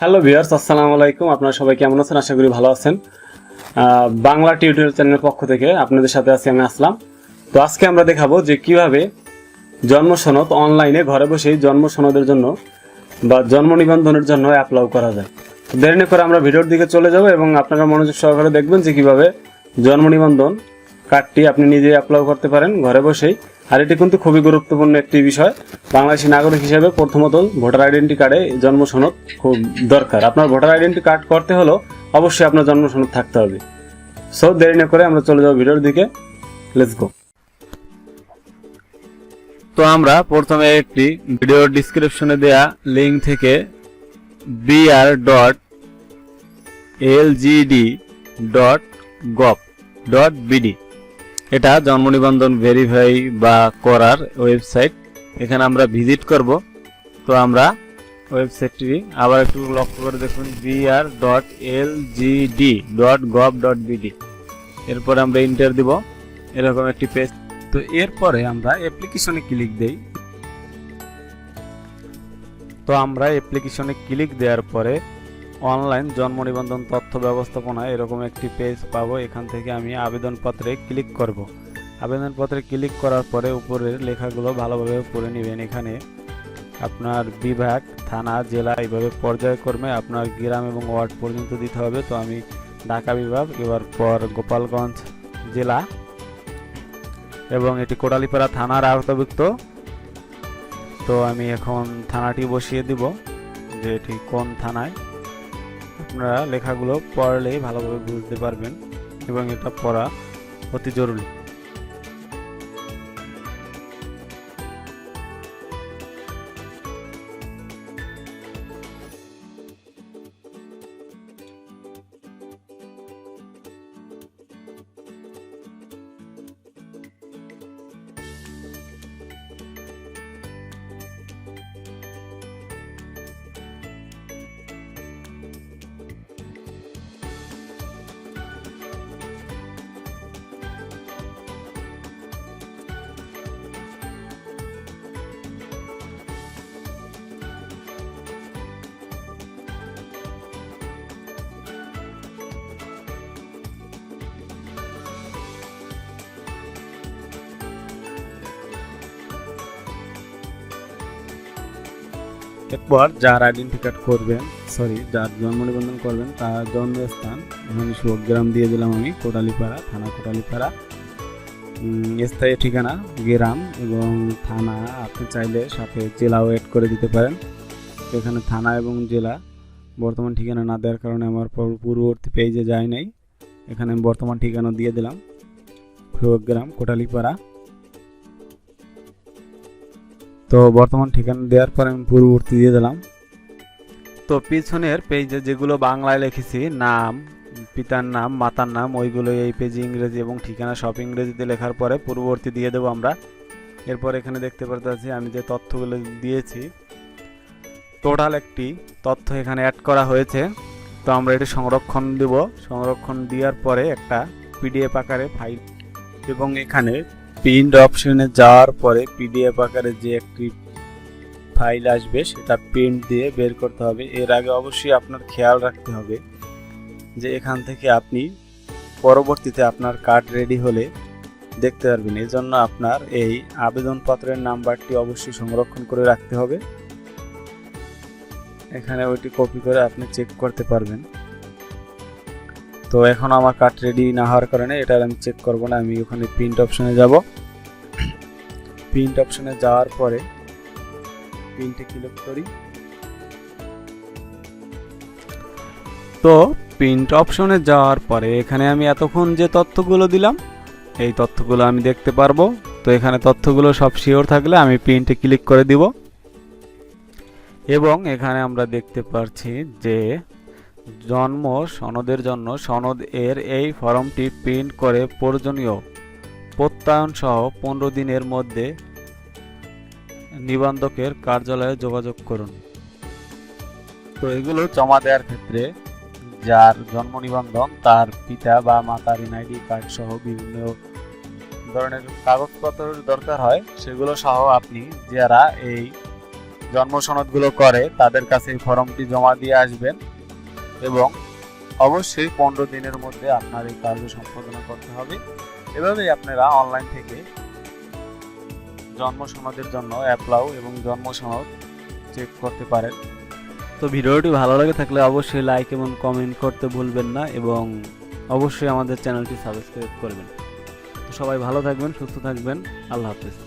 Hello viewers আসসালামু আলাইকুম। আপনারা সবাই কেমন আছেন? আশা করি ভালো আছেন। বাংলা টিউটোরিয়াল চ্যানেলের পক্ষ থেকে আপনাদের সাথে আছি আমি আসলাম। তো আজকে আমরা দেখাবো যে কীভাবে জন্ম সনদ অনলাইনে ঘরে বসেই জন্ম সনদের জন্য বা জন্ম নিবন্ধনের জন্য অ্যাপ্লাই করা যায়। দেরি না করে আমরা ভিডিওর দিকে চলে যাব এবং আপনারা মনোযোগ সহকারে দেখবেন যে কীভাবে জন্ম নিবন্ধন কার্ডটি আপনি নিজে অ্যাপ্লাই করতে পারেন ঘরে বসেই। আর এটি কিন্তু খুবই গুরুত্বপূর্ণ একটি বিষয়। বাংলাদেশি নাগরিক হিসেবে প্রথমত ভোটার আইডেন্টি কার্ডে জন্ম সনদ খুব দরকার। আপনার ভোটার আইডেন্টি কার্ড করতে হলো, অবশ্যই আপনার জন্ম সনদ থাকতে হবে। সো দেরি না করে আমরা চলে যাব ভিডিওর দিকে। লেটস গো তো আমরা প্রথমে একটি ভিডিও ডিসক্রিপশনে দেয়া লিঙ্ক থেকে BR dot LGD dot gov dot BD এটা জন্ম নিবন্ধন ভেরিফাই বা করার ওয়েবসাইট এখানে আমরা ভিজিট করব। তো আমরা ওয়েবসাইটটি আবার একটু লক্ষ্য করে দেখুন BR dot L GD dot gov dot BD এরপরে আমরা ইন্টার দিব, এরকম একটি পেজ তো এরপরে আমরা অ্যাপ্লিকেশনে ক্লিক দেই। তো আমরা অ্যাপ্লিকেশনে ক্লিক দেওয়ার পরে অনলাইন জন্ম নিবন্ধন তথ্য ব্যবস্থাপনা এরকম একটি পেজ পাবো। এখান থেকে আমি আবেদনপত্রে ক্লিক করব। আবেদনপত্রে ক্লিক করার পরে উপরের লেখাগুলো ভালোভাবে পড়ে নেবেন। এখানে আপনার বিভাগ, থানা, জেলা এইভাবে পর্যায়ক্রমে আপনার গ্রাম এবং ওয়ার্ড পর্যন্ত দিতে হবে। তো আমি ঢাকা বিভাগ, এবার পর গোপালগঞ্জ জেলা এবং এটি কোটালীপাড়া থানার আওতাভুক্ত। তো আমি এখন থানাটি বসিয়ে দিব যে এটি কোন থানায়। আপনারা লেখাগুলো পড়লেই ভালোভাবে বুঝতে পারবেন এবং এটা পড়া অতি জরুরি। এরপর যার আইডেন্টি কার্ড করবেন সরি যার জন্ম নিবন্ধন করবেন, তার জন্মস্থান, এখানে গ্রাম দিয়ে দিলাম আমি, কোটালিপাড়া, থানা কোটালিপাড়া। স্থায়ী ঠিকানা, গ্রাম এবং থানা, আপনি চাইলে সাথে জেলাও এড করে দিতে পারেন। এখানে থানা এবং জেলা, বর্তমান ঠিকানা না দেওয়ার কারণে আমার পর- পূর্ববর্তী পেজে যায় নাই। এখানে বর্তমান ঠিকানা দিয়ে দিলাম গ্রাম কোটালীপাড়া। তো বর্তমান ঠিকানা দেওয়ার পর আমি পূর্ববর্তী দিয়ে দিলাম। তো পিছনের পেজে যেগুলো বাংলায় লিখেছি, নাম, পিতার নাম, মাতার নাম, ওইগুলো এই পেজে ইংরেজি এবং ঠিকানা সব ইংরেজিতে লেখার পরে পূর্ববর্তী দিয়ে দেবো আমরা। এরপর এখানে দেখতে পারতেছি আমি যে তথ্যগুলো দিয়েছি। টোটাল একটি তথ্য এখানে অ্যাড করা হয়েছে। তো আমরা এটি সংরক্ষণ দেব। সংরক্ষণ দেওয়ার পরে একটা পিডিএফ আকারে ফাইল এবং এখানে প্রিন্ট অপশনে যাওয়ার পরে পিডিএফ আকারে যে একটি ফাইল আসবে, সেটা প্রিন্ট দিয়ে বের করতে হবে। এর আগে অবশ্যই আপনার খেয়াল রাখতে হবে যে এখান থেকে আপনি পরবর্তীতে আপনার কার্ড রেডি হলে দেখতে পারবেন। এই জন্য আপনার এই আবেদনপত্রের নাম্বারটি অবশ্যই সংরক্ষণ করে রাখতে হবে। এখানে ওইটি কপি করে আপনি চেক করতে পারবেন। তো এখন আমার কার্ড রেডি না হওয়ার কারণে এটা আমি চেক করব না, আমি ওখানে প্রিন্ট অপশনে যাব। প্রিন্ট অপশনে যাওয়ার পরে প্রিন্টে ক্লিক করি। তো প্রিন্ট অপশনে যাওয়ার পরে এখানে আমি এতক্ষণ যে তথ্যগুলো দিলাম, এই তথ্যগুলো আমি দেখতে পারব। তো এখানে তথ্যগুলো সব শিওর থাকলে আমি প্রিন্টে ক্লিক করে দিব। এবং এখানে আমরা দেখতে পাচ্ছি যে জন্ম সনদের জন্য সনদ এর এই ফর্মটি প্রিন্ট করে প্রয়োজনীয়। প্রত্যয়ন সহ পনেরো দিনের মধ্যে নিবন্ধকের কার্যালয়ে যোগাযোগ করুন। তো এগুলো জমা দেওয়ার ক্ষেত্রে যার জন্ম নিবন্ধন, তার পিতা বা মাতার এনআইডি কার্ড সহ বিভিন্ন ধরনের কাগজপত্র দরকার হয়, সেগুলো সহ আপনি যারা এই জন্ম সনদগুলো করে, তাদের কাছে এই ফর্মটি জমা দিয়ে আসবেন। এবং অবশ্যই পনেরো দিনের মধ্যে আপনার এই কার্য সম্পাদনা করতে হবে। এভাবেই আপনারা অনলাইন থেকে জন্ম সনদের জন্য অ্যাপ্লাউ এবং জন্ম সনদ চেক করতে পারেন। তো ভিডিওটি ভালো লাগে থাকলে অবশ্যই লাইক এবং কমেন্ট করতে ভুলবেন না এবং অবশ্যই আমাদের চ্যানেলটি সাবস্ক্রাইব করবেন। সবাই ভালো থাকবেন, সুস্থ থাকবেন। আল্লাহ হাফিজ।